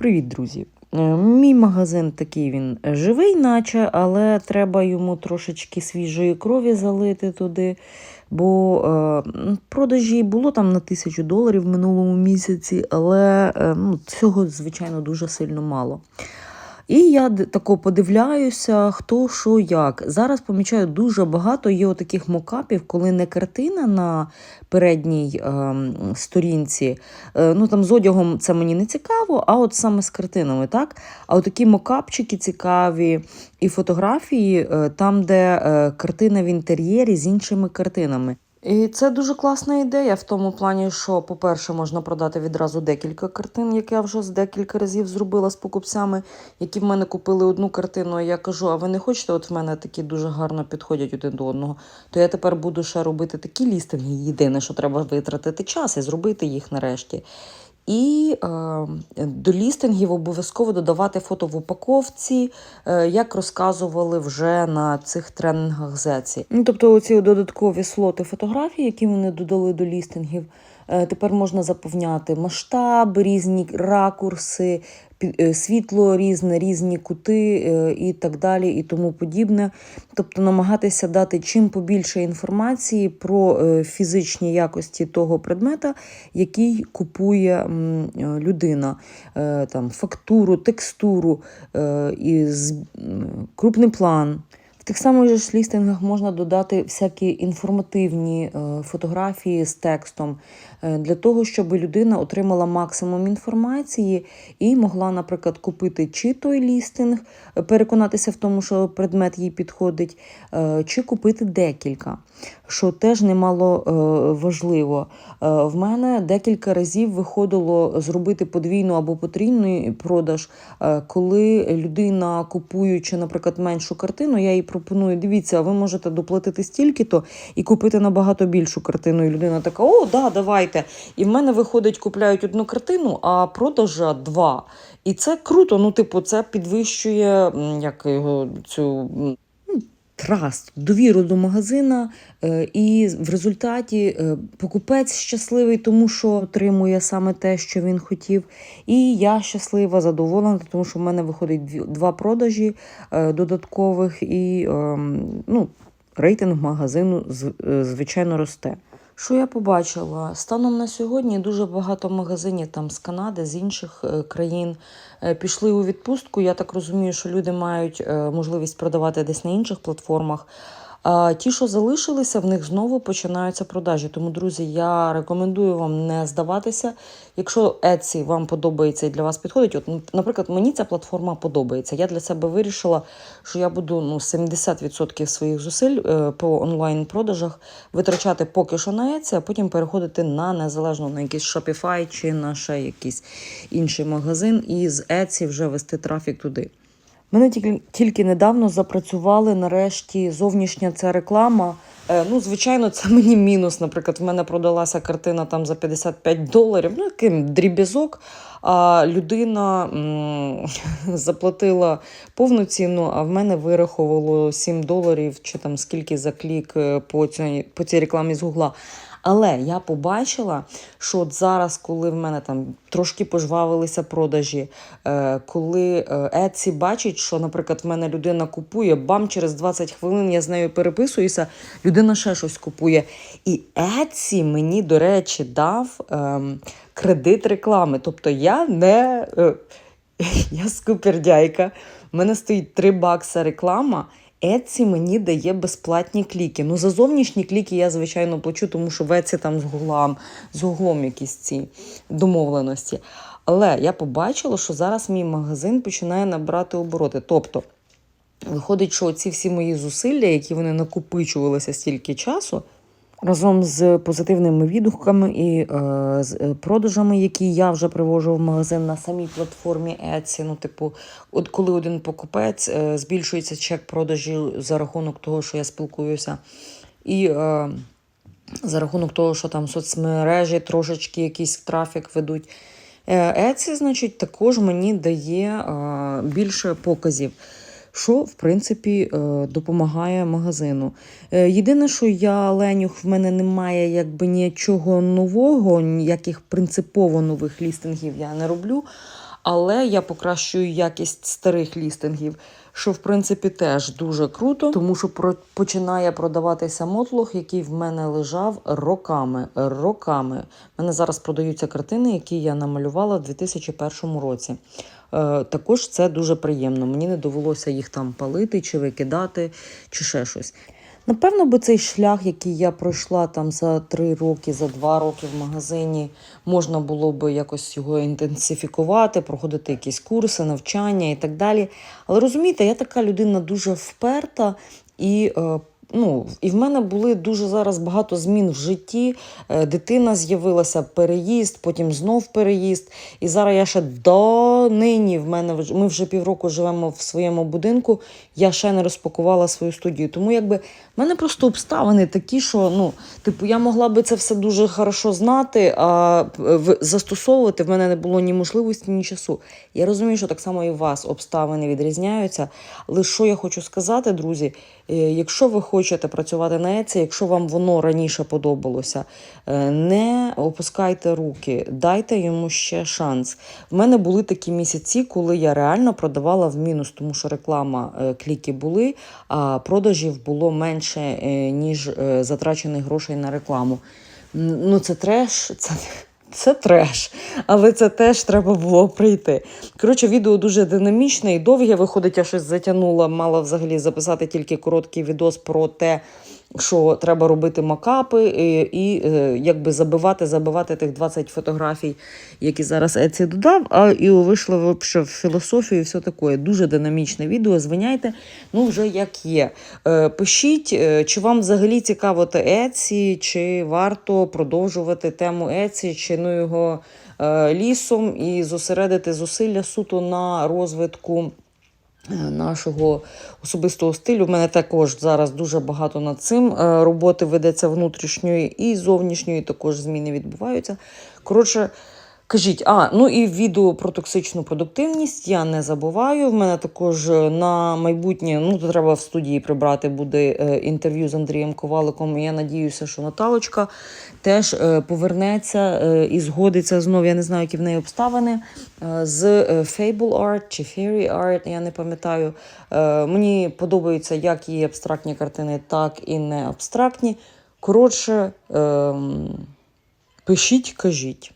Привіт, друзі! Е, Мій магазин такий він живий, наче, але треба йому трошечки свіжої крові залити туди. Бо е, продажі було там на тисячу доларів в минулому місяці, але е, ну, цього, звичайно, дуже сильно мало. І я тако подивляюся, хто що як. Зараз помічаю дуже багато є таких мокапів, коли не картина на передній ем, сторінці. Е, ну там з одягом це мені не цікаво, а от саме з картинами, так? А от такі мокапчики цікаві і фотографії, е, там, де е, картина в інтер'єрі з іншими картинами. І це дуже класна ідея в тому плані, що, по-перше, можна продати відразу декілька картин, як я вже з декілька разів зробила з покупцями, які в мене купили одну картину. А я кажу: а ви не хочете? От в мене такі дуже гарно підходять один до одного. То я тепер буду ще робити такі лістинги. Єдине, що треба витратити час і зробити їх нарешті. І е, до лістингів обов'язково додавати фото в упаковці, е, як розказували вже на цих тренінгах Зеці. Ну, тобто, оці додаткові слоти фотографій, які вони додали до лістингів, тепер можна заповняти масштаб, різні ракурси, е, світло різне, різні кути е, і так далі, і тому подібне. Тобто намагатися дати чим побільше інформації про е, фізичні якості того предмета, який купує е, людина. Е, Там, фактуру, текстуру, е, крупний план. В тих самих же ж лістингах можна додати всякі інформативні е, фотографії з текстом е, для того, щоб людина отримала максимум інформації і могла, наприклад, купити чи той лістинг, е, переконатися в тому, що предмет їй підходить, е, чи купити декілька, що теж немало е, важливо. Е, В мене декілька разів виходило зробити подвійну або потрійний продаж, е, коли людина, купуючи, наприклад, меншу картину, я їй пропоную: дивіться, ви можете доплатити стільки-то і купити набагато більшу картину. І людина така: О, да, давайте. І в мене виходить, купляють одну картину, а продажа два. І це круто. Ну, типу, це підвищує як його цю. ну, Траст, довіру до магазина, е, і в результаті е, покупець щасливий, тому що отримує саме те, що він хотів. І я щаслива, задоволена, тому що в мене виходить два продажі е, додаткових, і ем, ну, рейтинг магазину звичайно росте. Що я побачила? Станом на сьогодні дуже багато магазинів там з Канади, з інших е, країн е, пішли у відпустку. Я так розумію, що люди мають е, можливість продавати десь на інших платформах. А ті, що залишилися, в них знову починаються продажі. Тому, друзі, я рекомендую вам не здаватися. Якщо Etsy вам подобається і для вас підходить, от, наприклад, мені ця платформа подобається. Я для себе вирішила, що я буду ну, 70% своїх зусиль е, по онлайн-продажах витрачати поки що на Etsy, а потім переходити на незалежно на якийсь Shopify чи на ще якийсь інший магазин, і з Etsy вже вести трафік туди. Мене тільки, тільки недавно запрацювали нарешті зовнішня ця реклама. Е, ну, звичайно, це мені мінус. Наприклад, в мене продалася картина там за 55 доларів, ну, яким дріб'язок. А людина заплатила повну ціну, а в мене вираховувало 7 доларів чи там скільки за клік е, по цій, по цій рекламі з Гугла. Але я побачила, що от зараз, коли в мене там трошки пожвавилися продажі, е, коли е, Etsy бачить, що, наприклад, в мене людина купує, бам, через 20 хвилин я з нею переписуюся, людина ще щось купує. І Etsy мені, до речі, дав ем, кредит реклами. Тобто я не е, я скупердяйка, в мене стоїть 3 бакса реклама. Etsy мені дає безплатні кліки. Ну, за зовнішні кліки я, звичайно, плачу, тому що в Etsy там з гуглом, з гуглом якісь ці домовленості. Але я побачила, що зараз мій магазин починає набрати обороти. Тобто, виходить, що ці всі мої зусилля, які вони накопичувалися стільки часу, разом з позитивними відгуками і е, з е, продажами, які я вже привожу в магазин на самій платформі Etsy. Ну, типу, от коли один покупець е, збільшується чек продажів за рахунок того, що я спілкуюся, і е, за рахунок того, що там соцмережі трошечки якийсь трафік ведуть. Е, Etsy, значить, також мені дає е, більше показів. Що, в принципі, е, допомагає магазину. Е, Єдине, що я ленюх, в мене немає якби нічого нового, ніяких принципово нових лістингів я не роблю. але я покращую якість старих лістингів. Що в принципі теж дуже круто, тому що починає продаватися мотлох, який в мене лежав роками. Роками. У мене зараз продаються картини, які я намалювала в 2001 році. Е, також це дуже приємно. Мені не довелося їх там палити чи викидати, чи ще щось. Напевно, би цей шлях, який я пройшла там за три роки, за два роки в магазині, можна було би якось його інтенсифікувати, проходити якісь курси, навчання і так далі. Але розумієте, я така людина дуже вперта і. Ну, і в мене були дуже зараз багато змін в житті. Е, Дитина з'явилася, переїзд, потім знов переїзд. І зараз я ще до нині в мене ми вже півроку живемо в своєму будинку. Я ще не розпакувала свою студію. Тому якби в мене просто обставини такі, що ну, типу, я могла би це все дуже хорошо знати, а е, застосовувати в мене не було ні можливості, ні часу. Я розумію, що так само і у вас обставини відрізняються. Але що я хочу сказати, друзі, е, якщо ви хочете працювати на Еці, якщо вам воно раніше подобалося, е, не опускайте руки, дайте йому ще шанс. В мене були такі місяці, коли я реально продавала в мінус, тому що реклама, е, кліки були, а продажів було менше, е, ніж затрачених грошей на рекламу. Ну, це треш, це. Це треш, але це теж треба було прийти. Коротше, відео дуже динамічне і довге. Виходить, я щось затягнула, мала взагалі записати тільки короткий відос про те, що треба робити макапи і, і е, якби забивати, забивати тих 20 фотографій, які зараз Еці додав. А і вийшло в філософію і все таке. Дуже динамічне відео. Звиняйте, ну вже як є. Е, пишіть, е, чи вам взагалі цікаво те Еці, чи варто продовжувати тему Еці, чи ну його е, лісом і зосередити зусилля суто на розвитку е, нашого особистого стилю. В мене також зараз дуже багато над цим е, роботи ведеться внутрішньої і зовнішньої, також зміни відбуваються. Коротше, кажіть, а ну і відео про токсичну продуктивність я не забуваю. В мене також е, на майбутнє, ну то треба в студії прибрати буде е, інтерв'ю з Андрієм Коваликом. Я надіюся, що Наталочка теж е, повернеться і згодиться знов. Я не знаю, які в неї обставини з Fable Art чи Fairy Art, я не пам'ятаю. Мені подобаються як її абстрактні картини, так і не абстрактні. Коротше, ем, пишіть, кажіть.